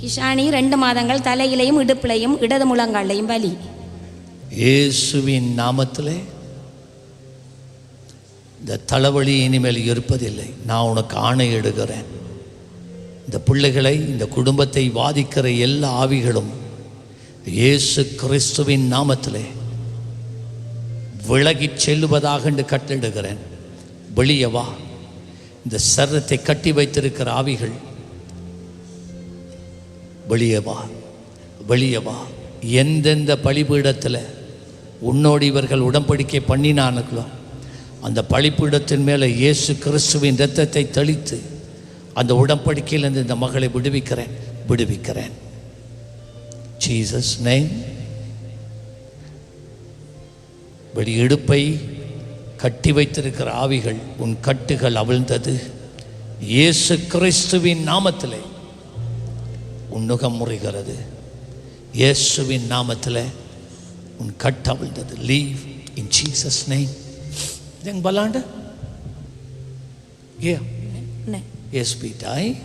கிஷானி ரெண்டு மாதங்கள் தலையிலையும் இடுப்பிலையும் இடது முழங்கால்லையும் வலி. இயேசுவின் நாமத்திலே இந்த தலைவலி இனிமேல் இருப்பதில்லை. நான் உனக்கு ஆணையிடுகிறேன் இந்த பிள்ளைகளை இந்த குடும்பத்தை வாதிக்கிற எல்லா ஆவிகளும் இயேசு கிறிஸ்துவின் நாமத்திலே விலகிச் செல்லுவதாக என்று கட்டிடுகிறேன் வெளியே வா. இந்த சரத்தை கட்டி வைத்திருக்கிற ஆவிகள் வெளியே வா வெளியே வா. எந்தெந்த பலிபீடத்தில் உன்னோடு இவர்கள் உடன்படிக்கை பண்ணினானுங்களோ அந்த பழிப்பீடத்தின் மேலே இயேசு கிறிஸ்துவின் இரத்தத்தை தெளித்து அந்த உடன்படிக்கையிலிருந்து இந்த மகளை விடுவிக்கிறேன் விடுவிக்கிறேன். ஜீசஸ் நேம் வெளி இடுப்பை கட்டி வைத்திருக்கிற ஆவிகள் உன் கட்டுகள் அவிழ்ந்தது. இயேசு கிறிஸ்துவின் நாமத்திலே. உன் நுகம் முறைகிறது இயேசுவின் நாமத்தில் உன் கட்டு அவிழ்ந்தது. Leave in Jesus name then பலாண்ட ஏ? எஸ் பீட்டாய்